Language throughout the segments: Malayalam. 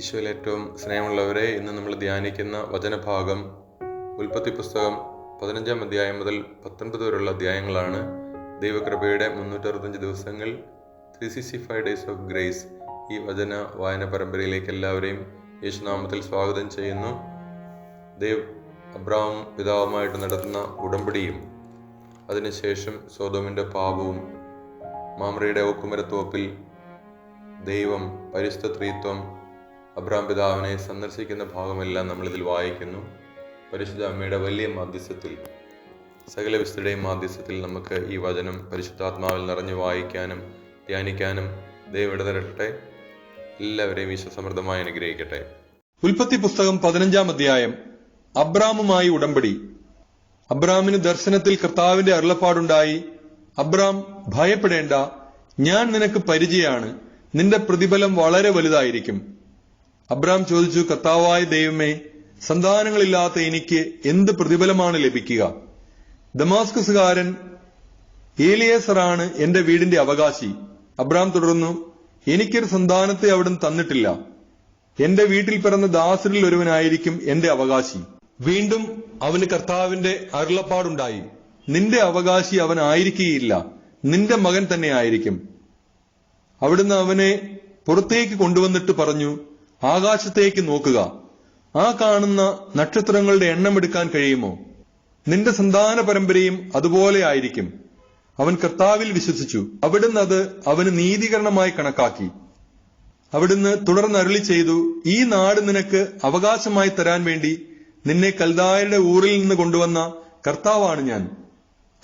ഈശോയിൽ ഏറ്റവും സ്നേഹമുള്ളവരെ ഇന്ന് നമ്മൾ ധ്യാനിക്കുന്ന വചനഭാഗം ഉൽപ്പത്തി പുസ്തകം പതിനഞ്ചാം അധ്യായം മുതൽ പത്തൊൻപത് വരെയുള്ള അധ്യായങ്ങളാണ്. ദൈവകൃപയുടെ മുന്നൂറ്ററുപത്തഞ്ച് ദിവസങ്ങൾ three sixty five days of grace ഈ വചന വായന പരമ്പരയിലേക്ക് എല്ലാവരെയും യേശുനാമത്തിൽ സ്വാഗതം ചെയ്യുന്നു. ദേവ് അബ്രാം പിതാവുമായിട്ട് നടത്തുന്ന ഉടമ്പടിയും അതിനുശേഷം സോതോമിന്റെ പാപവും മാമ്രയുടെ ഓക്കുമരത്തോപ്പിൽ ദൈവം പരിശുദ്ധ അബ്രാം പിതാവിനെ സന്ദർശിക്കുന്ന ഭാഗമെല്ലാം നമ്മളിതിൽ വായിക്കുന്നു. പരിശുദ്ധ അമ്മയുടെ വലിയ മാധ്യസ്ഥത്തിൽ സകല വിശുദ്ധയുടെയും മാധ്യസ്ഥത്തിൽ നമുക്ക് ഈ വചനം പരിശുദ്ധാത്മാവിൽ നിറഞ്ഞു വായിക്കാനും ധ്യാനിക്കാനും ദൈവം ഇടതരട്ടെ എല്ലാവരെയും വിശ്വസമൃദ്ധമായി അനുഗ്രഹിക്കട്ടെ. ഉൽപ്പത്തി പുസ്തകം പതിനഞ്ചാം അധ്യായം. അബ്രാമുമായി ഉടമ്പടി. അബ്രാമിന് ദർശനത്തിൽ കർത്താവിന്റെ അരുളപ്പാടുണ്ടായി. അബ്രാം ഭയപ്പെടേണ്ട. ഞാൻ നിനക്ക് പരിചയാണ്. നിന്റെ പ്രതിഫലം വളരെ വലുതായിരിക്കും. അബ്രാം ചോദിച്ചു കർത്താവായ ദൈവമേ സന്താനങ്ങളില്ലാത്ത എനിക്ക് എന്ത് പ്രതിഫലമാണ് ലഭിക്കുക? ദമാസ്കസുകാരൻ ഏലിയേസറാണ് എന്റെ വീടിന്റെ അവകാശി. അബ്രാം തുടർന്നു എനിക്കൊരു സന്താനത്തെ അവിടം തന്നിട്ടില്ല. എന്റെ വീട്ടിൽ പിറന്ന ദാസരിൽ ഒരുവനായിരിക്കും എന്റെ അവകാശി. വീണ്ടും അവന് കർത്താവിന്റെ അരുളപ്പാടുണ്ടായി. നിന്റെ അവകാശി അവൻ ആയിരിക്കുകയില്ല. നിന്റെ മകൻ തന്നെ ആയിരിക്കും. അവിടുന്ന് അവനെ പുറത്തേക്ക് കൊണ്ടുവന്നിട്ട് പറഞ്ഞു ആകാശത്തേക്ക് നോക്കുക. ആ കാണുന്ന നക്ഷത്രങ്ങളുടെ എണ്ണം എടുക്കാൻ കഴിയുമോ? നിന്റെ സന്താന പരമ്പരയും അതുപോലെ ആയിരിക്കും. അവൻ കർത്താവിൽ വിശ്വസിച്ചു. അവിടുന്ന് അത് അവന് നീതീകരണമായി കണക്കാക്കി. അവിടുന്ന് തുടർന്ന് അരുളി ചെയ്തു ഈ നാട് നിനക്ക് അവകാശമായി തരാൻ വേണ്ടി നിന്നെ കൽദായരുടെ ഊറിൽ നിന്ന് കൊണ്ടുവന്ന കർത്താവാണ് ഞാൻ.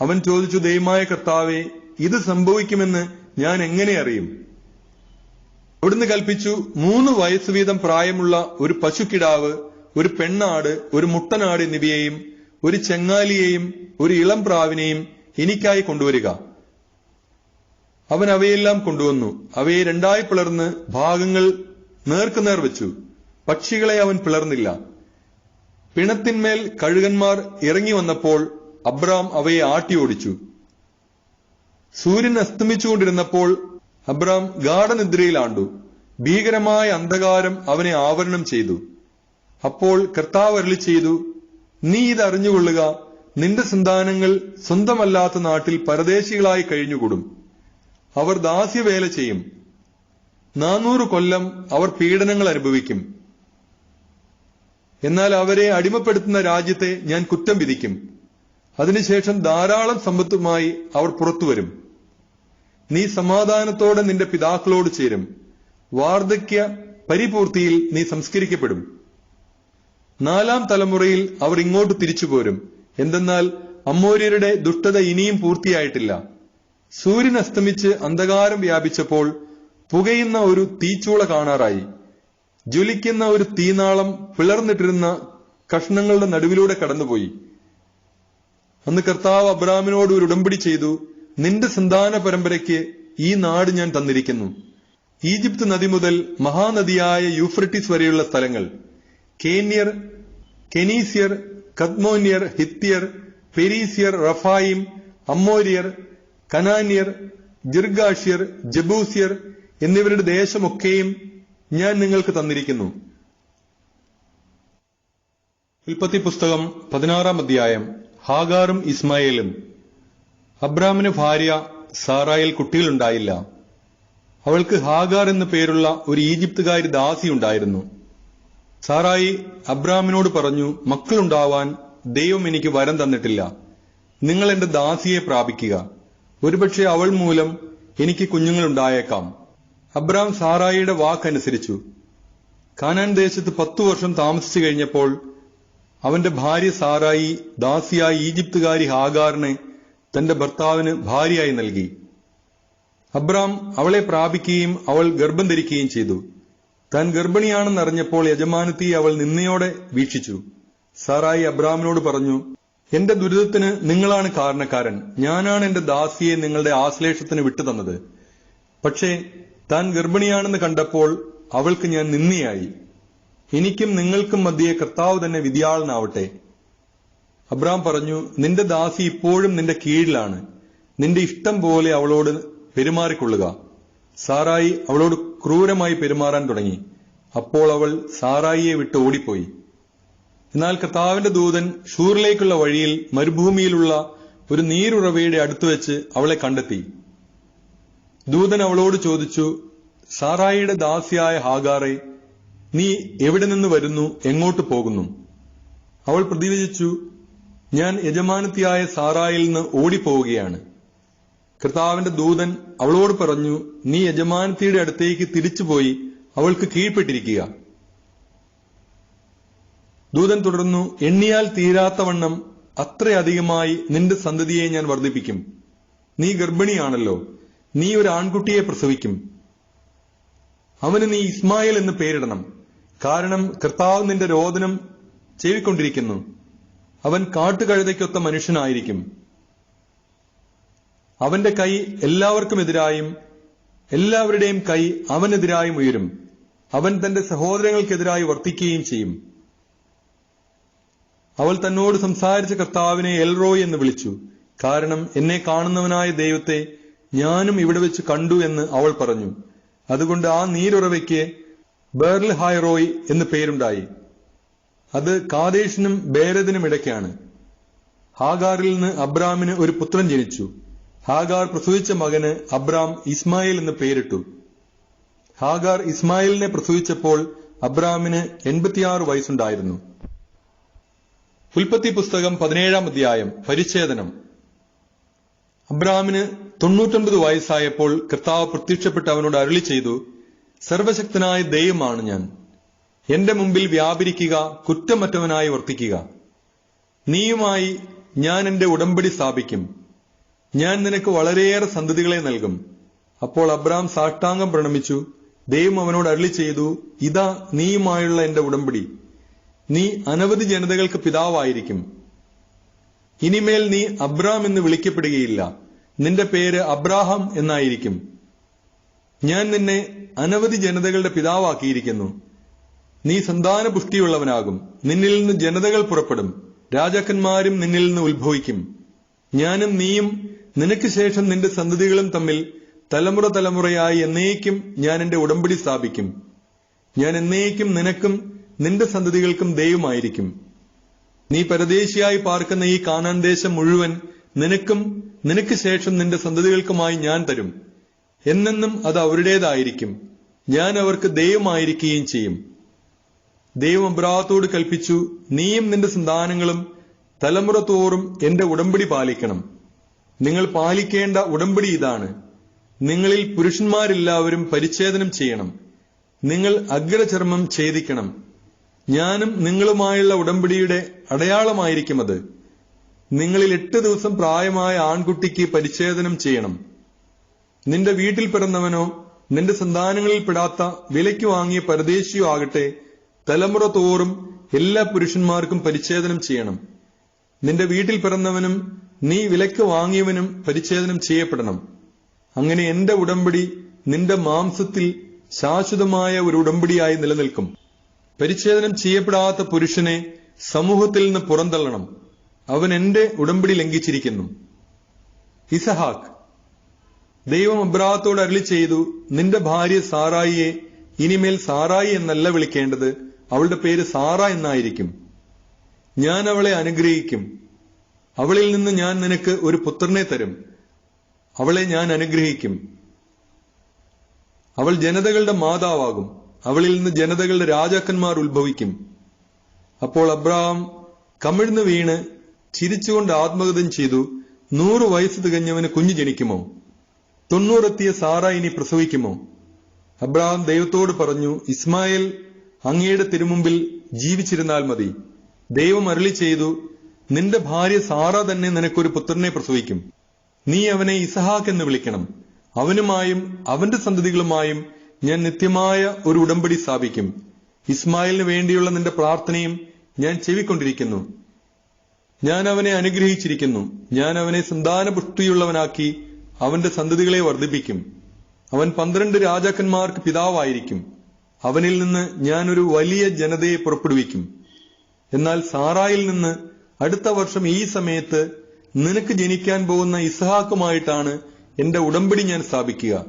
അവൻ ചോദിച്ചു ദൈവമായ കർത്താവെ ഇത് സംഭവിക്കുമെന്ന് ഞാൻ എങ്ങനെ അറിയും? അവിടുന്ന് കൽപ്പിച്ചു മൂന്ന് വയസ്സ് വീതം പ്രായമുള്ള ഒരു പശുക്കിടാവ് ഒരു പെണ്ണാട് ഒരു മുട്ടനാട് എന്നിവയെയും ഒരു ചെങ്ങാലിയെയും ഒരു ഇളം പ്രാവിനെയും എനിക്കായി കൊണ്ടുവരിക. അവൻ അവയെല്ലാം കൊണ്ടുവന്നു. അവയെ രണ്ടായി പിളർന്ന് ഭാഗങ്ങൾ നേർക്കുനേർ വെച്ചു. പക്ഷികളെ അവൻ പിളർന്നില്ല. പിണത്തിന്മേൽ കഴുകന്മാർ ഇറങ്ങി വന്നപ്പോൾ അബ്രാം അവയെ ആട്ടിയോടിച്ചു. സൂര്യൻ അസ്തമിച്ചുകൊണ്ടിരുന്നപ്പോൾ അബ്രാം ഗാഠനിദ്രയിലാണ്ടു. ഭീകരമായ അന്ധകാരം അവനെ ആവരണം ചെയ്തു. അപ്പോൾ കർത്താവ് അരളി ചെയ്തു നീ ഇത് അറിഞ്ഞുകൊള്ളുക. നിന്റെ സന്താനങ്ങൾ സ്വന്തമല്ലാത്ത നാട്ടിൽ പരദേശികളായി കഴിഞ്ഞുകൂടും. അവർ ദാസ്യവേല ചെയ്യും. നാനൂറ് കൊല്ലം അവർ പീഡനങ്ങൾ അനുഭവിക്കും. എന്നാൽ അവരെ അടിമപ്പെടുത്തുന്ന രാജ്യത്തെ ഞാൻ കുറ്റം വിധിക്കും. അതിനുശേഷം ധാരാളം സമ്പത്തുമായി അവർ പുറത്തുവരും. നീ സമാധാനത്തോടെ നിന്റെ പിതാക്കളോട് ചേരും. വാർദ്ധക്യ പരിപൂർത്തിയിൽ നീ സംസ്കരിക്കപ്പെടും. നാലാം തലമുറയിൽ അവർ ഇങ്ങോട്ട് തിരിച്ചു പോരും എന്തെന്നാൽ അമ്മോര്യരുടെ ദുഷ്ടത ഇനിയും പൂർത്തിയായിട്ടില്ല. സൂര്യൻ അസ്തമിച്ച് അന്ധകാരം വ്യാപിച്ചപ്പോൾ പുകയുന്ന ഒരു തീച്ചൂള കാണാറായി. ജ്വലിക്കുന്ന ഒരു തീനാളം പിളർന്നിട്ടിരുന്ന കഷ്ണങ്ങളുടെ നടുവിലൂടെ കടന്നുപോയി. അന്ന് കർത്താവ് അബ്രാമിനോട് ഒരു ഉടമ്പടി ചെയ്തു. നിന്റെ സന്താന പരമ്പരയ്ക്ക് ഈ നാട് ഞാൻ തന്നിരിക്കുന്നു. ഈജിപ്ത് നദി മുതൽ മഹാനദിയായ യൂഫ്രട്ടിസ് വരെയുള്ള സ്ഥലങ്ങൾ. കേന്യർ കെനീസ്യർ കദ്മോന്യർ ഹിത്യർ പെരീസ്യർ റഫായിം അമ്മോരിയർ കനാനിയർ ജിർഗാഷ്യർ ജബൂസിയർ എന്നിവരുടെ ദേശമൊക്കെയും ഞാൻ നിങ്ങൾക്ക് തന്നിരിക്കുന്നു. ഉൽപ്പത്തി പുസ്തകം പതിനാറാം അധ്യായം. ഹാഗാറും ഇസ്മായേലും. അബ്രാമിന് ഭാര്യ സാറായിൽ കുട്ടികളുണ്ടായില്ല. അവൾക്ക് ഹാഗാർ എന്നു പേരുള്ള ഒരു ഈജിപ്തുകാരി ദാസി ഉണ്ടായിരുന്നു സാറായി അബ്രാമിനോട് പറഞ്ഞു മക്കളുണ്ടാവാൻ ദൈവം എനിക്ക് വരം തന്നിട്ടില്ല. നിങ്ങൾ എന്റെ ദാസിയെ പ്രാപിക്കുക. ഒരുപക്ഷെ അവൾ മൂലം എനിക്ക് കുഞ്ഞുങ്ങളുണ്ടായേക്കാം. അബ്രാം സാറായിയുടെ വാക്കനുസരിച്ചു. കാനാൻ ദേശത്ത് പത്തു വർഷം താമസിച്ചു കഴിഞ്ഞപ്പോൾ അവന്റെ ഭാര്യ സാറായി ദാസിയായി ഈജിപ്തുകാരി ഹാഗാറിനെ തന്റെ ഭർത്താവിന് ഭാര്യയായി നൽകി. അബ്രാം അവളെ പ്രാപിക്കുകയും അവൾ ഗർഭം ധരിക്കുകയും ചെയ്തു. താൻ ഗർഭിണിയാണെന്നറിഞ്ഞപ്പോൾ യജമാനത്തി അവൾ നിന്നയോടെ വീക്ഷിച്ചു. സാറായി അബ്രാമിനോട് പറഞ്ഞു എന്റെ ദുരിതത്തിന് നിങ്ങളാണ് കാരണക്കാരൻ. ഞാനാണ് എന്റെ ദാസിയെ നിങ്ങളുടെ ആശ്ലേഷത്തിന് വിട്ടുതന്നത്. പക്ഷേ താൻ ഗർഭിണിയാണെന്ന് കണ്ടപ്പോൾ അവൾക്ക് ഞാൻ നിന്നിയായി എനിക്കും നിങ്ങൾക്കും മധ്യേ കർത്താവ് തന്നെ വിധിയാളനാവട്ടെ. അബ്രാം പറഞ്ഞു നിന്റെ ദാസി ഇപ്പോഴും നിന്റെ കീഴിലാണ്. നിന്റെ ഇഷ്ടം പോലെ അവളോട് പെരുമാറിക്കൊള്ളുക. സാറായി അവളോട് ക്രൂരമായി പെരുമാറാൻ തുടങ്ങി. അപ്പോൾ അവൾ സാറായിയെ വിട്ട് ഓടിപ്പോയി. എന്നാൽ കർത്താവിന്റെ ദൂതൻ ഷൂറിലേക്കുള്ള വഴിയിൽ മരുഭൂമിയിലുള്ള ഒരു നീരുറവയുടെ അടുത്ത് വെച്ച് അവളെ കണ്ടെത്തി. ദൂതൻ അവളോട് ചോദിച്ചു സാറായിയുടെ ദാസിയായ ഹാഗാറെ നീ എവിടെ നിന്ന് വരുന്നു? എങ്ങോട്ട് പോകുന്നു? അവൾ പ്രതിവചിച്ചു ഞാൻ യജമാനത്തിയായ സാറായിൽ നിന്ന് ഓടിപ്പോവുകയാണ്. കർത്താവിന്റെ ദൂതൻ അവളോട് പറഞ്ഞു നീ യജമാനത്തിയുടെ അടുത്തേക്ക് തിരിച്ചുപോയി അവൾക്ക് കീഴ്പ്പെട്ടിരിക്കുക. ദൂതൻ തുടർന്നു എണ്ണിയാൽ തീരാത്തവണ്ണം അത്രയധികമായി നിന്റെ സന്തതിയെ ഞാൻ വർദ്ധിപ്പിക്കും. നീ ഗർഭിണിയാണല്ലോ നീ ഒരു ആൺകുട്ടിയെ പ്രസവിക്കും. അവന് നീ ഇസ്മായിൽ എന്ന് പേരിടണം. കാരണം കർത്താവ് നിന്റെ രോദനം ചെവിക്കൊണ്ടിരിക്കുന്നു അവൻ കാട്ടുകഴുതയ്ക്കൊത്ത മനുഷ്യനായിരിക്കും. അവന്റെ കൈ എല്ലാവർക്കും എതിരായും എല്ലാവരുടെയും കൈ അവനെതിരായും ഉയരും. അവൻ തന്റെ സഹോദരങ്ങൾക്കെതിരായി വർത്തിക്കുകയും ചെയ്യും. അവൾ തന്നോട് സംസാരിച്ച കർത്താവിനെ എൽറോ എന്ന് വിളിച്ചു. കാരണം എന്നെ കാണുന്നവനായ ദൈവത്തെ ഞാനും ഇവിടെ വെച്ച് കണ്ടു എന്ന് അവൾ പറഞ്ഞു. അതുകൊണ്ട് ആ നീരുറവയ്ക്ക് ബേർൽ ഹായറോയ് എന്ന് പേരുണ്ടായി. അത് കാദേശിനും ബേരദിനും ഇടയ്ക്കാണ്. ഹാഗാറിൽ നിന്ന് അബ്രാമിന് ഒരു പുത്രൻ ജനിച്ചു. ഹാഗാർ പ്രസവിച്ച മകന് അബ്രാം ഇസ്മായിൽ എന്ന് പേരിട്ടു. ഹാഗാർ ഇസ്മായിലിനെ പ്രസവിച്ചപ്പോൾ അബ്രാമിന് എൺപത്തിയാറ് വയസ്സുണ്ടായിരുന്നു. ഉൽപ്പത്തി പുസ്തകം പതിനേഴാം അധ്യായം പരിച്ഛേദനം. അബ്രാമിന് തൊണ്ണൂറ്റൊൻപത് വയസ്സായപ്പോൾ കർത്താവ് പ്രത്യക്ഷപ്പെട്ട് അവനോട് അരുളി ചെയ്തു സർവശക്തനായ ദൈവമാണ് ഞാൻ. എന്റെ മുമ്പിൽ വ്യാപരിക്കുക കുറ്റമറ്റവനായി വർത്തിക്കുക. നീയുമായി ഞാൻ എന്റെ ഉടമ്പടി സ്ഥാപിക്കും. ഞാൻ നിനക്ക് വളരെയേറെ സന്തതികളെ നൽകും. അപ്പോൾ അബ്രാം സാഷ്ടാംഗം പ്രണമിച്ചു. ദൈവം അവനോട് അരളി ചെയ്തു ഇതാ നീയുമായുള്ള എന്റെ ഉടമ്പടി. നീ അനവധി ജനതകൾക്ക് പിതാവായിരിക്കും. ഇനിമേൽ നീ അബ്രാം എന്ന് വിളിക്കപ്പെടുകയില്ല. നിന്റെ പേര് അബ്രാഹാം എന്നായിരിക്കും. ഞാൻ നിന്നെ അനവധി ജനതകളുടെ പിതാവാക്കിയിരിക്കുന്നു. നീ സന്താന പുഷ്ടിയുള്ളവനാകും നിന്നിൽ നിന്ന് ജനതകൾ പുറപ്പെടും. രാജാക്കന്മാരും നിന്നിൽ നിന്ന് ഉത്ഭവിക്കും. ഞാനും നീയും നിനക്ക് ശേഷം നിന്റെ സന്തതികളും തമ്മിൽ തലമുറ തലമുറയായി എന്നേക്കും ഞാൻ എന്റെ ഉടമ്പടി സ്ഥാപിക്കും. ഞാൻ എന്നേക്കും നിനക്കും നിന്റെ സന്തതികൾക്കും ദൈവമായിരിക്കും. നീ പരദേശിയായി പാർക്കുന്ന ഈ കാനാൻ ദേശം മുഴുവൻ നിനക്കും നിനക്ക് ശേഷം നിന്റെ സന്തതികൾക്കുമായി ഞാൻ തരും. എന്നെന്നും അത് അവരുടേതായിരിക്കും. ഞാൻ അവർക്ക് ദൈവമായിരിക്കുകയും ചെയ്യും. ദൈവം അബ്രാഹത്തോട് കൽപ്പിച്ചു നീയും നിന്റെ സന്താനങ്ങളും തലമുറ തോറും എന്റെ ഉടമ്പടി പാലിക്കണം. നിങ്ങൾ പാലിക്കേണ്ട ഉടമ്പടി ഇതാണ്. നിങ്ങളിൽ പുരുഷന്മാരെല്ലാവരും പരിച്ഛേദനം ചെയ്യണം. നിങ്ങൾ അഗ്രചർമ്മം ഛേദിക്കണം. ഞാനും നിങ്ങളുമായുള്ള ഉടമ്പടിയുടെ അടയാളമായിരിക്കും അത്. നിങ്ങളിൽ എട്ട് ദിവസം പ്രായമായ ആൺകുട്ടിക്ക് പരിച്ഛേദനം ചെയ്യണം. നിന്റെ വീട്ടിൽ പിറന്നവനോ നിന്റെ സന്താനങ്ങളിൽ പെടാത്ത വിലയ്ക്ക് വാങ്ങിയ പരദേശിയോ ആകട്ടെ തലമുറ തോറും എല്ലാ പുരുഷന്മാർക്കും പരിച്ഛേദനം ചെയ്യണം. നിന്റെ വീട്ടിൽ പിറന്നവനും നീ വിലക്ക് വാങ്ങിയവനും പരിച്ഛേദനം ചെയ്യപ്പെടണം. അങ്ങനെ എന്റെ ഉടമ്പടി നിന്റെ മാംസത്തിൽ ശാശ്വതമായ ഒരു ഉടമ്പടിയായി നിലനിൽക്കും. പരിച്ഛേദനം ചെയ്യപ്പെടാത്ത പുരുഷനെ സമൂഹത്തിൽ നിന്ന് പുറന്തള്ളണം. അവൻ എന്റെ ഉടമ്പടി ലംഘിച്ചിരിക്കുന്നു. ഇസഹാക്ക് ദൈവം അബ്രാഹത്തോട് അരളി ചെയ്തു നിന്റെ ഭാര്യ സാറായിയെ ഇനിമേൽ സാറായി എന്നല്ല വിളിക്കേണ്ടത്. അവളുടെ പേര് സാറ എന്നായിരിക്കും. ഞാൻ അവളെ അനുഗ്രഹിക്കും. അവളിൽ നിന്ന് ഞാൻ നിനക്ക് ഒരു പുത്രനെ തരും. അവളെ ഞാൻ അനുഗ്രഹിക്കും. അവൾ ജനതകളുടെ മാതാവാകും. അവളിൽ നിന്ന് ജനതകളുടെ രാജാക്കന്മാർ ഉത്ഭവിക്കും. അപ്പോൾ അബ്രഹാം കമിഴ്ന്നു വീണ് ചിരിച്ചുകൊണ്ട് ആത്മഗതം ചെയ്തു. നൂറ് വയസ്സ് തികഞ്ഞവന് കുഞ്ഞു ജനിക്കുമോ? തൊണ്ണൂറെത്തിയ സാറ ഇനി പ്രസവിക്കുമോ? അബ്രഹാം ദൈവത്തോട് പറഞ്ഞു ഇസ്മായേൽ അങ്ങയുടെ തിരുമുമ്പിൽ ജീവിച്ചിരുന്നാൽ മതി. ദൈവം അരുളി ചെയ്തു നിന്റെ ഭാര്യ സാറ തന്നെ നിനക്കൊരു പുത്രനെ പ്രസവിക്കും. നീ അവനെ ഇസഹാക്ക് എന്ന് വിളിക്കണം. അവനുമായും അവന്റെ സന്തതികളുമായും ഞാൻ നിത്യമായ ഒരു ഉടമ്പടി സ്ഥാപിക്കും. ഇസ്മായിലിന് വേണ്ടിയുള്ള നിന്റെ പ്രാർത്ഥനയും ഞാൻ ചെവിക്കൊണ്ടിരിക്കുന്നു. ഞാൻ അവനെ അനുഗ്രഹിച്ചിരിക്കുന്നു. ഞാൻ അവനെ സന്താനപുഷ്ടിയുള്ളവനാക്കി അവന്റെ സന്തതികളെ വർദ്ധിപ്പിക്കും. അവൻ പന്ത്രണ്ട് രാജാക്കന്മാർക്ക് പിതാവായിരിക്കും. അവനിൽ നിന്ന് ഞാനൊരു വലിയ ജനതയെ പുറപ്പെടുവിക്കും. എന്നാൽ സാറായിൽ നിന്ന് അടുത്ത വർഷം ഈ സമയത്ത് നിനക്ക് ജനിക്കാൻ പോകുന്ന ഇസ്ഹാക്കുമായിട്ടാണ് എന്റെ ഉടമ്പടി ഞാൻ സ്ഥാപിക്കുക.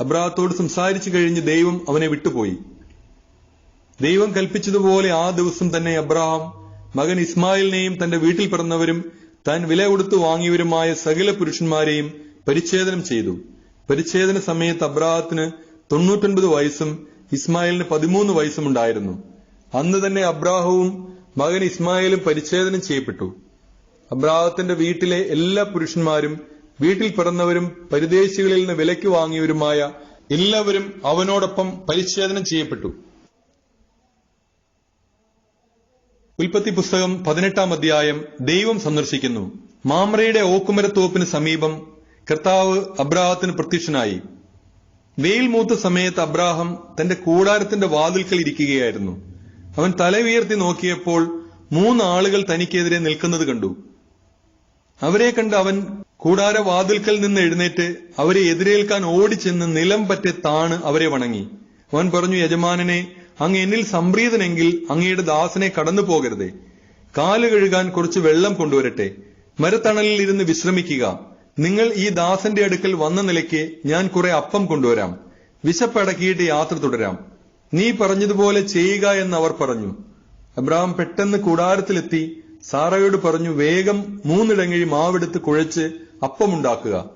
അബ്രാഹത്തോട് സംസാരിച്ചു കഴിഞ്ഞ് ദൈവം അവനെ വിട്ടുപോയി. ദൈവം കൽപ്പിച്ചതുപോലെ ആ ദിവസം തന്നെ അബ്രാഹാം മകൻ ഇസ്മായിലിനെയും തന്റെ വീട്ടിൽ പിറന്നവരും താൻ വില കൊടുത്തു വാങ്ങിയവരുമായ സകല പുരുഷന്മാരെയും പരിച്ഛേദനം ചെയ്തു. പരിച്ഛേദന സമയത്ത് അബ്രാഹത്തിന് തൊണ്ണൂറ്റൊൻപത് വയസ്സും ഇസ്മായിലിന് പതിമൂന്ന് വയസ്സുമുണ്ടായിരുന്നു. അന്ന് തന്നെ അബ്രാഹവും മകൻ ഇസ്മായിലും പരിച്ഛേദനം ചെയ്യപ്പെട്ടു. അബ്രാഹത്തിന്റെ വീട്ടിലെ എല്ലാ പുരുഷന്മാരും വീട്ടിൽ പിറന്നവരും പരിദേശികളിൽ നിന്ന് വിലയ്ക്ക് വാങ്ങിയവരുമായ എല്ലാവരും അവനോടൊപ്പം പരിച്ഛേദനം ചെയ്യപ്പെട്ടു. ഉൽപ്പത്തി പുസ്തകം പതിനെട്ടാം അധ്യായം ദൈവം സന്ദർശിക്കുന്നു. മാമ്രയുടെ ഓക്കുമരത്തോപ്പിന് സമീപം കർത്താവ് അബ്രാഹത്തിന് പ്രത്യക്ഷനായി. വെയിൽ മൂത്ത സമയത്ത് അബ്രാഹം തന്റെ കൂടാരത്തിന്റെ വാതിൽക്കൽ ഇരിക്കുകയായിരുന്നു. അവൻ തല ഉയർത്തി നോക്കിയപ്പോൾ മൂന്നാളുകൾ തനിക്കെതിരെ നിൽക്കുന്നത് കണ്ടു. അവരെ കണ്ട് അവൻ കൂടാര വാതിൽക്കൽ നിന്ന് എഴുന്നേറ്റ് അവരെ എതിരേൽക്കാൻ ഓടിച്ചെന്ന് നിലം പറ്റെ താണ് അവരെ വണങ്ങി. അവൻ പറഞ്ഞു യജമാനനെ അങ്ങ് എന്നിൽ സംപ്രീതനെങ്കിൽ അങ്ങയുടെ ദാസനെ കടന്നു പോകരുതേ. കാൽ കഴുകാൻ കുറച്ച് വെള്ളം കൊണ്ടുവരട്ടെ. മരത്തണലിൽ ഇരുന്ന് വിശ്രമിക്കുക. നിങ്ങൾ ഈ ദാസന്റെ അടുക്കൽ വന്ന നിലയ്ക്ക് ഞാൻ കുറെ അപ്പം കൊണ്ടുവരാം. വിശപ്പടക്കിയിട്ട് യാത്ര തുടരാം. നീ പറഞ്ഞതുപോലെ ചെയ്യുക എന്ന് അവർ പറഞ്ഞു. അബ്രഹാം പെട്ടെന്ന് കൂടാരത്തിലെത്തി സാറയോട് പറഞ്ഞു വേഗം മൂന്നിടങ്ങഴി മാവെടുത്ത് കുഴച്ച് അപ്പമുണ്ടാക്കുക.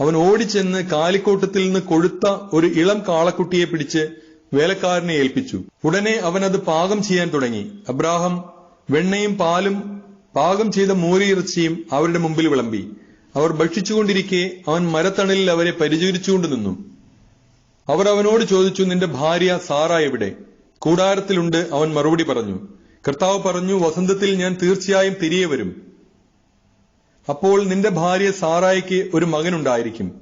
അവൻ ഓടിച്ചെന്ന് കാലിക്കോട്ടത്തിൽ നിന്ന് കൊഴുത്ത ഒരു ഇളം കാളക്കുട്ടിയെ പിടിച്ച് വേലക്കാരനെ ഏൽപ്പിച്ചു. ഉടനെ അവൻ അത് പാകം ചെയ്യാൻ തുടങ്ങി. അബ്രാഹം വെണ്ണയും പാലും പാകം ചെയ്ത മൂരിയിറച്ചിയും അവരുടെ മുമ്പിൽ വിളമ്പി. അവർ ഭക്ഷിച്ചുകൊണ്ടിരിക്കെ അവൻ മരത്തണലിൽ അവരെ പരിചരിച്ചുകൊണ്ട് നിന്നു. അവർ അവനോട് ചോദിച്ചു നിന്റെ ഭാര്യ സാറ എവിടെ? കൂടാരത്തിലുണ്ട് അവൻ മറുപടി പറഞ്ഞു. കർത്താവ് പറഞ്ഞു വസന്തത്തിൽ ഞാൻ തീർച്ചയായും തിരികെ വരും. അപ്പോൾ നിന്റെ ഭാര്യ സാറായിക്ക് ഒരു മകനുണ്ടായിരിക്കും.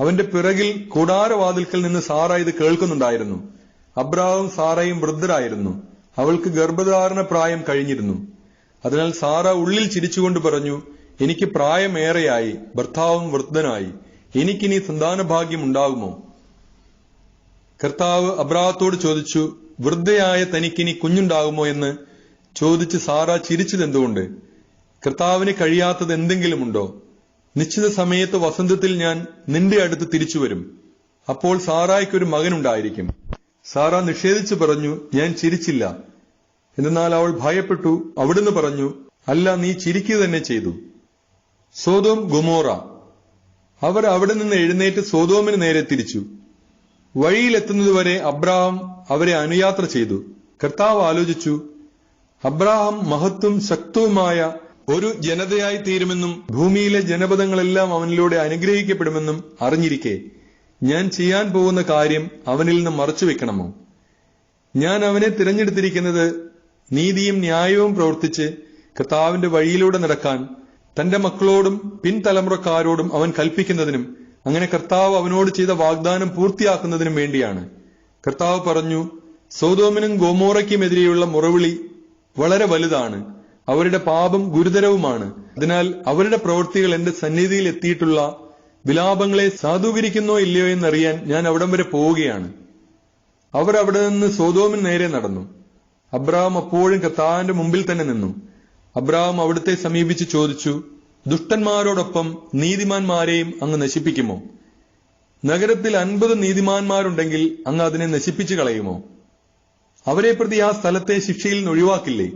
അവന്റെ പിറകിൽ കൂടാരവാതിൽക്കൽ നിന്ന് സാറ ഇത് കേൾക്കുന്നുണ്ടായിരുന്നു. അബ്രാഹും സാറയും വൃദ്ധരായിരുന്നു. അവൾക്ക് ഗർഭധാരണ പ്രായം കഴിഞ്ഞിരുന്നു. അതിനാൽ സാറ ഉള്ളിൽ ചിരിച്ചുകൊണ്ട് പറഞ്ഞു എനിക്ക് പ്രായമേറെയായി ഭർത്താവും വൃദ്ധനായി. എനിക്കിനി സന്താനഭാഗ്യം ഉണ്ടാകുമോ കർത്താവ് അബ്രാഹത്തോട് ചോദിച്ചു വൃദ്ധയായ തനിക്കിനി കുഞ്ഞുണ്ടാകുമോ? എന്ന് ചോദിച്ച് സാറ ചിരിച്ചതെന്തുകൊണ്ട് കർത്താവിന് കഴിയാത്തത് എന്തെങ്കിലുമുണ്ടോ? നിശ്ചിത സമയത്ത് വസന്തത്തിൽ ഞാൻ നിന്റെ അടുത്ത് തിരിച്ചു വരും. അപ്പോൾ സാറായ്ക്കൊരു മകനുണ്ടായിരിക്കും. സാറ നിഷേധിച്ചു പറഞ്ഞു ഞാൻ ചിരിച്ചില്ല. എന്നാൽ അവൾ ഭയപ്പെട്ടു അവിടുന്ന് പറഞ്ഞു അല്ല നീ ചിരിക്കുക തന്നെ ചെയ്തു. സോതോം ഗുമോറ. അവർ അവിടെ നിന്ന് എഴുന്നേറ്റ് സോതോമിന് നേരെ തിരിച്ചു. വഴിയിലെത്തുന്നതുവരെ അബ്രാഹാം അവരെ അനുയാത്ര ചെയ്തു. കർത്താവ് ആലോചിച്ചു അബ്രാഹാം മഹത്വം ശക്തവുമായ ഒരു ജനതയായി തീരുമെന്നും ഭൂമിയിലെ ജനപദങ്ങളെല്ലാം അവനിലൂടെ അനുഗ്രഹിക്കപ്പെടുമെന്നും അറിഞ്ഞിരിക്കെ. ഞാൻ ചെയ്യാൻ പോകുന്ന കാര്യം അവനിൽ നിന്ന് മറച്ചു വെക്കണമോ? ഞാൻ അവനെ തിരഞ്ഞെടുത്തിരിക്കുന്നത് നീതിയും ന്യായവും പ്രവർത്തിച്ച് കർത്താവിന്റെ വഴിയിലൂടെ നടക്കാൻ തന്റെ മക്കളോടും പിൻതലമുറക്കാരോടും അവൻ കൽപ്പിക്കുന്നതിനും അങ്ങനെ കർത്താവ് അവനോട് ചെയ്ത വാഗ്ദാനം പൂർത്തിയാക്കുന്നതിനും വേണ്ടിയാണ്. കർത്താവ് പറഞ്ഞു സോതോമിനും ഗോമോറയ്ക്കുമെതിരെയുള്ള മുറവിളി വളരെ വലുതാണ്. അവരുടെ പാപം ഗുരുതരവുമാണ്. അതിനാൽ അവരുടെ പ്രവൃത്തികൾ എന്റെ സന്നിധിയിൽ എത്തിയിട്ടുള്ള വിലാപങ്ങളെ സാധൂകരിക്കുന്നോ ഇല്ലയോ എന്നറിയാൻ ഞാൻ അവിടം വരെ പോവുകയാണ്. അവർ അവിടെ നിന്ന് സോതോമിന് നേരെ നടന്നു. അബ്രഹാം അപ്പോഴും കർത്താവിന്റെ മുമ്പിൽ തന്നെ നിന്നു. അബ്രാഹാം അവിടുത്തെ സമീപിച്ച് ചോദിച്ചു ദുഷ്ടന്മാരോടൊപ്പം നീതിമാന്മാരെയും അങ്ങ് നശിപ്പിക്കുമോ? നഗരത്തിൽ അൻപത് നീതിമാന്മാരുണ്ടെങ്കിൽ അങ്ങ് അതിനെ നശിപ്പിച്ചു കളയുമോ? അവരെ പ്രതി ആ സ്ഥലത്തെ ശിക്ഷയിൽ നിന്ന് ഒഴിവാക്കില്ലേ?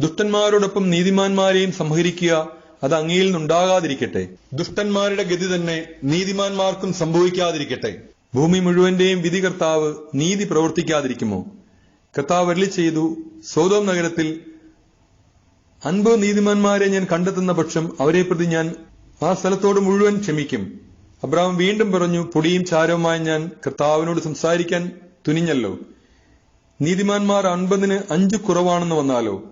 ദുഷ്ടന്മാരോടൊപ്പം നീതിമാന്മാരെയും സംഹരിക്കുക അത് അങ്ങയിൽ നിന്നുണ്ടാകാതിരിക്കട്ടെ. ദുഷ്ടന്മാരുടെ ഗതി തന്നെ നീതിമാന്മാർക്കും സംഭവിക്കാതിരിക്കട്ടെ. ഭൂമി മുഴുവന്റെയും വിധി കർത്താവ് നീതി പ്രവർത്തിക്കാതിരിക്കുമോ? കർത്താവ് അരളി ചെയ്തു സോതോം നഗരത്തിൽ അൻപത് നീതിമാന്മാരെ ഞാൻ കണ്ടെത്തുന്ന പക്ഷം അവരെ പ്രതി ഞാൻ ആ സ്ഥലത്തോട് മുഴുവൻ ക്ഷമിക്കും. അബ്രാഹം വീണ്ടും പറഞ്ഞു പൊടിയും ചാരവുമായി ഞാൻ കർത്താവിനോട് സംസാരിക്കാൻ തുനിഞ്ഞല്ലോ. നീതിമാന്മാർ അൻപതിന് അഞ്ച് കുറവാണെന്ന് വന്നാലോ?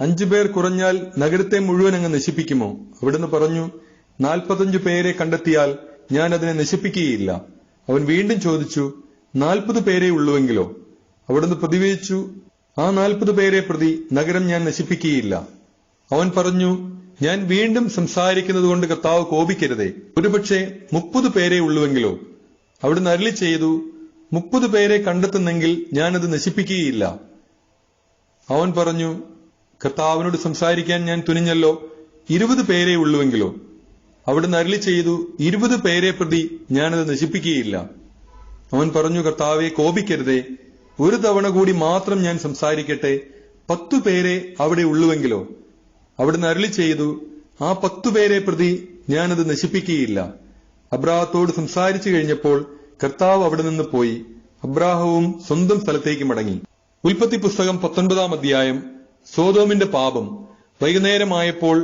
അഞ്ചു പേർ കുറഞ്ഞാൽ നഗരത്തെ മുഴുവൻ അങ്ങ് നശിപ്പിക്കുമോ? അവിടുന്ന് പറഞ്ഞു നാൽപ്പത്തഞ്ചു പേരെ കണ്ടെത്തിയാൽ ഞാൻ അതിനെ നശിപ്പിക്കുകയില്ല. അവൻ വീണ്ടും ചോദിച്ചു നാൽപ്പത് പേരെ ഉള്ളുവെങ്കിലോ? അവിടുന്ന് പ്രതിവേദിച്ചു ആ നാൽപ്പത് പേരെ പ്രതി നഗരം ഞാൻ നശിപ്പിക്കുകയില്ല. അവൻ പറഞ്ഞു ഞാൻ വീണ്ടും സംസാരിക്കുന്നത് കൊണ്ട് കർത്താവ് കോപിക്കരുതേ. ഒരുപക്ഷെ മുപ്പത് പേരെ ഉള്ളുവെങ്കിലോ? അവിടുന്ന് അരളി ചെയ്തു മുപ്പത് പേരെ കണ്ടെത്തുന്നെങ്കിൽ ഞാനത് നശിപ്പിക്കുകയില്ല. അവൻ പറഞ്ഞു കർത്താവിനോട് സംസാരിക്കാൻ ഞാൻ തുനിഞ്ഞല്ലോ ഇരുപത് പേരെ ഉള്ളുവെങ്കിലോ? അവിടുന്ന് അരളി ചെയ്തു ഇരുപത് പേരെ പ്രതി ഞാനത് നശിപ്പിക്കുകയില്ല. അവൻ പറഞ്ഞു കർത്താവെ കോപിക്കരുതേ. ഒരു തവണ കൂടി മാത്രം ഞാൻ സംസാരിക്കട്ടെ പത്തു പേരെ അവിടെ ഉള്ളുവെങ്കിലോ? അവിടുന്ന് അരുളി ചെയ്തു ആ പത്തു പേരെ പ്രതി ഞാനത് നശിപ്പിക്കുകയില്ല. അബ്രാഹത്തോട് സംസാരിച്ചു കഴിഞ്ഞപ്പോൾ കർത്താവ് അവിടെ നിന്ന് പോയി അബ്രാഹവും സ്വന്തം സ്ഥലത്തേക്ക് മടങ്ങി. ഉൽപ്പത്തി പുസ്തകം പത്തൊൻപതാം അധ്യായം സോതോമിന്റെ പാപം. വൈകുന്നേരമായപ്പോൾ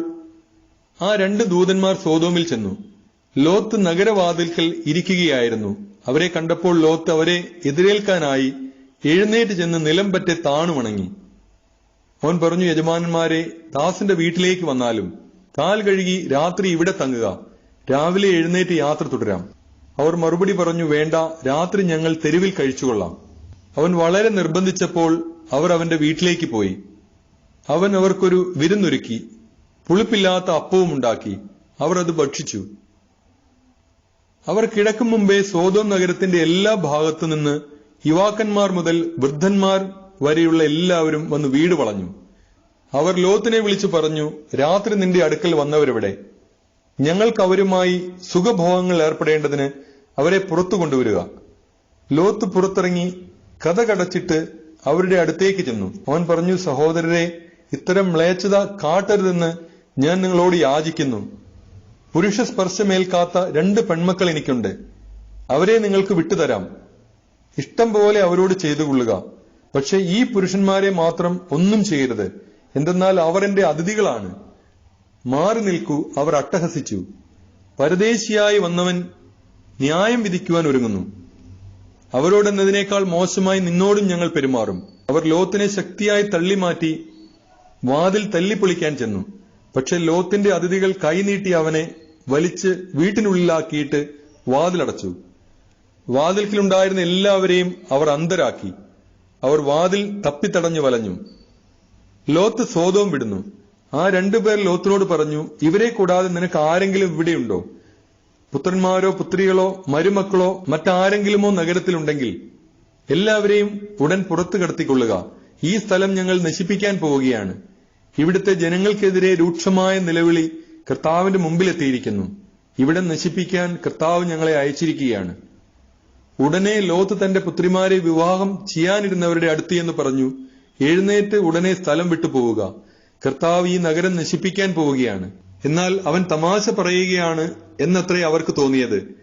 ആ രണ്ട് ദൂതന്മാർ സോതോമിൽ ചെന്നു. ലോത്ത് നഗരവാതിൽക്കൽ ഇരിക്കുകയായിരുന്നു. അവരെ കണ്ടപ്പോൾ ലോത്ത് അവരെ എതിരേൽക്കാനായി എഴുന്നേറ്റ് ചെന്ന് നിലം പറ്റെ താണു വണങ്ങി അവൻ പറഞ്ഞു യജമാനന്മാരെ ദാസിന്റെ വീട്ടിലേക്ക് വന്നാലും കാൽ കഴുകി രാത്രി ഇവിടെ തങ്ങുക. രാവിലെ എഴുന്നേറ്റ് യാത്ര തുടരാം. അവർ മറുപടി പറഞ്ഞു വേണ്ട രാത്രി ഞങ്ങൾ തെരുവിൽ കഴിച്ചുകൊള്ളാം. അവൻ വളരെ നിർബന്ധിച്ചപ്പോൾ അവർ അവന്റെ വീട്ടിലേക്ക് പോയി. അവൻ അവർക്കൊരു വിരുന്നൊരുക്കി പുളിപ്പില്ലാത്ത അപ്പവും ഉണ്ടാക്കി. അവർ അത് ഭക്ഷിച്ചു. അവർ കിടക്കും മുമ്പേ സോതോം നഗരത്തിന്റെ എല്ലാ ഭാഗത്തു നിന്ന് യുവാക്കന്മാർ മുതൽ വൃദ്ധന്മാർ വരെയുള്ള എല്ലാവരും വന്ന് വീട് വളഞ്ഞു. അവർ ലോത്തിനെ വിളിച്ചു പറഞ്ഞു രാത്രി നിന്റെ അടുക്കൽ വന്നവരിവിടെ? ഞങ്ങൾക്ക് അവരുമായി സുഖഭോഗങ്ങൾ ഏർപ്പെടേണ്ടതിന് അവരെ പുറത്തു കൊണ്ടുവരിക. ലോത്ത് പുറത്തിറങ്ങി കഥ കടച്ചിട്ട് അവരുടെ അടുത്തേക്ക് ചെന്നു. അവൻ പറഞ്ഞു സഹോദരരെ ഇത്തരം മ്ലേച്ഛത കാട്ടരുതെന്ന് ഞാൻ നിങ്ങളോട് യാചിക്കുന്നു. പുരുഷ സ്പർശമേൽക്കാത്ത രണ്ട് പെൺമക്കൾ എനിക്കുണ്ട്. അവരെ നിങ്ങൾക്ക് വിട്ടുതരാം. ഇഷ്ടം പോലെ അവരോട് ചെയ്തു കൊള്ളുക പക്ഷെ ഈ പുരുഷന്മാരെ മാത്രം ഒന്നും ചെയ്യരുത്. എന്തെന്നാൽ അവർ എന്റെ അതിഥികളാണ്. മാറി നിൽക്കൂ അവർ അട്ടഹസിച്ചു. പരദേശിയായി വന്നവൻ ന്യായം വിധിക്കുവാൻ ഒരുങ്ങുന്നു. അവരോടെന്നതിനേക്കാൾ മോശമായി നിന്നോടും ഞങ്ങൾ പെരുമാറും. അവർ ലോത്തിനെ ശക്തിയായി തള്ളിമാറ്റി വാതിൽ തല്ലിപ്പൊളിക്കാൻ ചെന്നു. പക്ഷെ ലോത്തിന്റെ അതിഥികൾ കൈനീട്ടി അവനെ വലിച്ച് വീട്ടിനുള്ളിലാക്കിയിട്ട് വാതിലടച്ചു. വാതിൽക്കിലുണ്ടായിരുന്ന എല്ലാവരെയും അവർ അന്തരാക്കി അവർ വാതിൽ തപ്പിത്തടഞ്ഞു വലഞ്ഞു. ലോത്ത് സോതോം വിടുന്നു. ആ രണ്ടുപേർ ലോത്തിനോട് പറഞ്ഞു ഇവരെ കൂടാതെ നിനക്ക് ആരെങ്കിലും ഇവിടെയുണ്ടോ? പുത്രന്മാരോ പുത്രികളോ മരുമക്കളോ മറ്റാരെങ്കിലുമോ നഗരത്തിലുണ്ടെങ്കിൽ എല്ലാവരെയും ഉടൻ പുറത്തു കടത്തിക്കൊള്ളുക. ഈ സ്ഥലം ഞങ്ങൾ നശിപ്പിക്കാൻ പോവുകയാണ്. ഇവിടുത്തെ ജനങ്ങൾക്കെതിരെ രൂക്ഷമായ നിലവിളി കർത്താവിന്റെ മുമ്പിലെത്തിയിരിക്കുന്നു. ഇവിടെ നശിപ്പിക്കാൻ കർത്താവ് ഞങ്ങളെ അയച്ചിരിക്കുകയാണ്. ഉടനെ ലോത്ത് തന്റെ പുത്രിമാരെ വിവാഹം ചെയ്യാനിരുന്നവരുടെ അടുത്ത് എന്ന് പറഞ്ഞു എഴുന്നേറ്റ് ഉടനെ സ്ഥലം വിട്ടു പോവുക. കർത്താവ് ഈ നഗരം നശിപ്പിക്കാൻ പോവുകയാണ്. എന്നാൽ അവൻ തമാശ പറയുകയാണ് എന്നത്രേ അവർക്ക് തോന്നിയത്.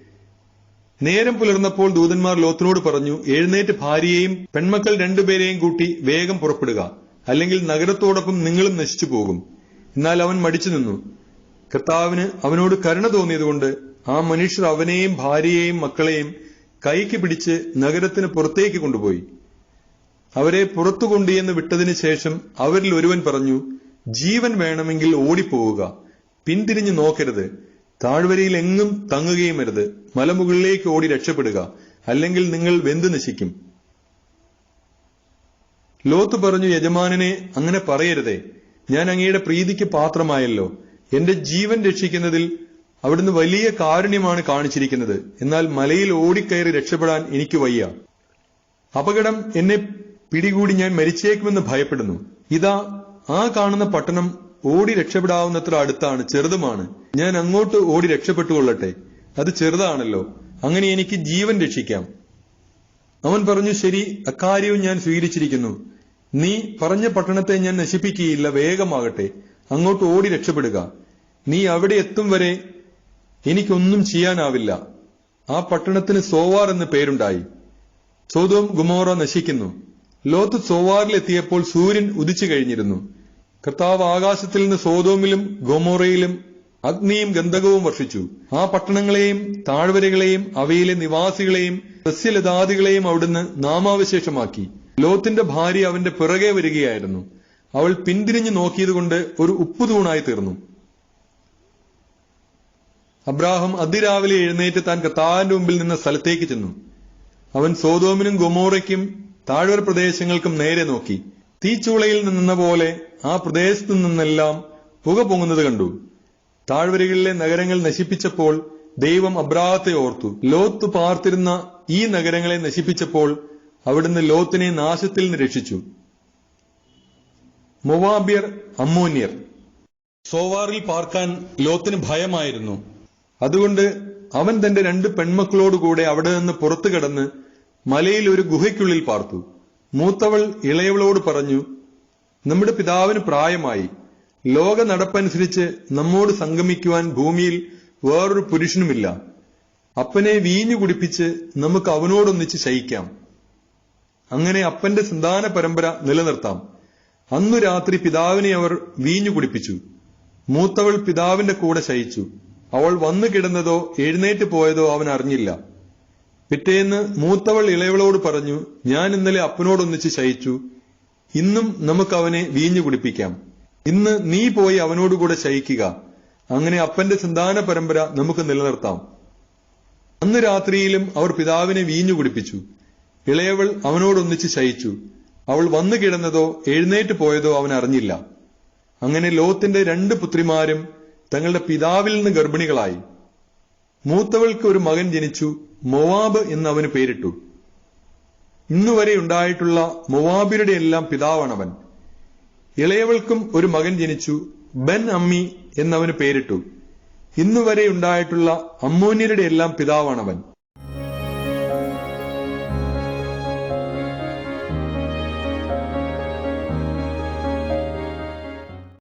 നേരം പുലർന്നപ്പോൾ ദൂതന്മാർ ലോത്തിനോട് പറഞ്ഞു എഴുന്നേറ്റ് ഭാര്യയെയും പെൺമക്കൾ രണ്ടുപേരെയും കൂട്ടി വേഗം പുറപ്പെടുക. അല്ലെങ്കിൽ നഗരത്തോടൊപ്പം നിങ്ങളും നശിച്ചു പോകും. എന്നാൽ അവൻ മടിച്ചു നിന്നു. കർത്താവിന് അവനോട് കരുണ തോന്നിയതുകൊണ്ട് ആ മനുഷ്യർ അവനെയും ഭാര്യയെയും മക്കളെയും കൈക്ക് പിടിച്ച് നഗരത്തിന് പുറത്തേക്ക് കൊണ്ടുപോയി. അവരെ പുറത്തു കൊണ്ടുവന്ന് വിട്ടതിന് ശേഷം അവരിൽ ഒരുവൻ പറഞ്ഞു ജീവൻ വേണമെങ്കിൽ ഓടിപ്പോവുക. പിന്തിരിഞ്ഞു നോക്കരുത്. താഴ്വരയിൽ എങ്ങും തങ്ങുകയും അരുത്. മലമുകളിലേക്ക് ഓടി രക്ഷപ്പെടുക. അല്ലെങ്കിൽ നിങ്ങൾ വെന്തു നശിക്കും. ലോത്ത് പറഞ്ഞു യജമാനനെ അങ്ങനെ പറയരുതേ. ഞാൻ അങ്ങയുടെ പ്രീതിക്ക് പാത്രമായല്ലോ. എന്റെ ജീവൻ രക്ഷിക്കുന്നതിൽ അവിടുന്ന് വലിയ കാരുണ്യമാണ് കാണിച്ചിരിക്കുന്നത്. എന്നാൽ മലയിൽ ഓടിക്കയറി രക്ഷപ്പെടാൻ എനിക്ക് വയ്യ. അപകടം എന്നെ പിടികൂടി ഞാൻ മരിച്ചേക്കുമെന്ന് ഭയപ്പെടുന്നു. ഇതാ ആ കാണുന്ന പട്ടണം ഓടി രക്ഷപ്പെടാവുന്നത്ര അടുത്താണ് ചെറുതുമാണ്. ഞാൻ അങ്ങോട്ട് ഓടി രക്ഷപ്പെട്ടുകൊള്ളട്ടെ. അത് ചെറുതാണല്ലോ. അങ്ങനെ എനിക്ക് ജീവൻ രക്ഷിക്കാം. അവൻ പറഞ്ഞു ശരി അക്കാര്യവും ഞാൻ സ്വീകരിച്ചിരിക്കുന്നു. നീ പറഞ്ഞ പട്ടണത്തെ ഞാൻ നശിപ്പിക്കുകയില്ല വേഗമാകട്ടെ. അങ്ങോട്ട് ഓടി രക്ഷപ്പെടുക. നീ അവിടെ എത്തും വരെ എനിക്കൊന്നും ചെയ്യാനാവില്ല. ആ പട്ടണത്തിന് സോവാർ എന്ന് പേരുണ്ടായി. സോതോം ഗുമോറ നശിക്കുന്നു. ലോത്ത് സോവാറിലെത്തിയപ്പോൾ സൂര്യൻ ഉദിച്ചു കഴിഞ്ഞിരുന്നു. കർത്താവ് ആകാശത്തിൽ നിന്ന് സോതോമിലും ഗോമോറയിലും അഗ്നിയും ഗന്ധകവും വർഷിച്ചു. ആ പട്ടണങ്ങളെയും താഴ്വരകളെയും അവയിലെ നിവാസികളെയും സസ്യലതാദികളെയും അവിടുന്ന് നാമാവശേഷമാക്കി. ലോത്തിന്റെ ഭാര്യ അവന്റെ പിറകെ വരികയായിരുന്നു. അവൾ പിന്തിരിഞ്ഞു നോക്കിയതുകൊണ്ട് ഒരു ഉപ്പുതൂണായി തീർന്നു. അബ്രാഹം അതിരാവിലെ എഴുന്നേറ്റ് താൻ കർത്താവിന്റെ മുമ്പിൽ നിന്ന സ്ഥലത്തേക്ക് ചെന്നു. അവൻ സോതോമിനും ഗൊമോറയ്ക്കും താഴ്വര പ്രദേശങ്ങൾക്കും നേരെ നോക്കി. തീച്ചൂളയിൽ നിന്ന പോലെ ആ പ്രദേശത്തു നിന്നെല്ലാം പുക പൊങ്ങുന്നത് കണ്ടു. താഴ്വരകളിലെ നഗരങ്ങൾ നശിപ്പിച്ചപ്പോൾ ദൈവം അബ്രാഹത്തെ ഓർത്തു. ലോത്ത് പാർത്തിരുന്ന ഈ നഗരങ്ങളെ നശിപ്പിച്ചപ്പോൾ അവിടുന്ന് ലോത്തിനെ നാശത്തിൽ നിന്ന് രക്ഷിച്ചു. മൊവാബിയർ അമ്മോന്യർ. സോവാറിൽ പാർക്കാൻ ലോത്തിന് ഭയമായിരുന്നു. അതുകൊണ്ട് അവൻ തന്റെ രണ്ട് പെൺമക്കളോടുകൂടെ അവിടെ നിന്ന് പുറത്തു കടന്ന് മലയിൽ ഒരു ഗുഹയ്ക്കുള്ളിൽ പാർത്തു. മൂത്തവൾ ഇളയവളോട് പറഞ്ഞു നമ്മുടെ പിതാവിന് പ്രായമായി. ലോക നടപ്പനുസരിച്ച് നമ്മോട് സംഗമിക്കുവാൻ ഭൂമിയിൽ വേറൊരു പുരുഷനുമില്ല. അപ്പനെ വീഞ്ഞു കുടിപ്പിച്ച് നമുക്ക് അവനോടൊന്നിച്ച് ശയിക്കാം. അങ്ങനെ അപ്പന്റെ സന്താന പരമ്പര നിലനിർത്താം. അന്നു രാത്രി പിതാവിനെ അവർ വീഞ്ഞു കുടിപ്പിച്ചു. മൂത്തവൾ പിതാവിന്റെ കൂടെ ശയിച്ചു. അവൾ വന്നു കിടന്നതോ എഴുന്നേറ്റ് പോയതോ അവൻ അറിഞ്ഞില്ല. പിറ്റേന്ന് മൂത്തവൾ ഇളയവളോട് പറഞ്ഞു ഞാൻ ഇന്നലെ അപ്പനോടൊന്നിച്ച് ശയിച്ചു. ഇന്നും നമുക്ക് അവനെ വീഞ്ഞു കുടിപ്പിക്കാം. ഇന്ന് നീ പോയി അവനോടുകൂടെ ശയിക്കുക. അങ്ങനെ അപ്പന്റെ സന്താന പരമ്പര നമുക്ക് നിലനിർത്താം. അന്ന് രാത്രിയിലും അവർ പിതാവിനെ വീഞ്ഞു കുടിപ്പിച്ചു. ഇളയവൾ അവനോടൊന്നിച്ച് ശയിച്ചു. അവൾ വന്നു കിടന്നതോ എഴുന്നേറ്റ് പോയതോ അവൻ അറിഞ്ഞില്ല. അങ്ങനെ ലോത്തിന്റെ രണ്ട് പുത്രിമാരും തങ്ങളുടെ പിതാവിൽ നിന്ന് ഗർഭിണികളായി. മൂത്തവൾക്ക് ഒരു മകൻ ജനിച്ചു മൊവാബ് എന്ന് അവന് പേരിട്ടു. ഇന്നുവരെ ഉണ്ടായിട്ടുള്ള മൊവാബിരുടെ എല്ലാം പിതാവാണവൻ. ഇളയവൾക്കും ഒരു മകൻ ജനിച്ചു ബെൻ അമ്മി എന്നവന് പേരിട്ടു. ഇന്നുവരെ ഉണ്ടായിട്ടുള്ള അമ്മോന്യരുടെ എല്ലാം പിതാവാണവൻ.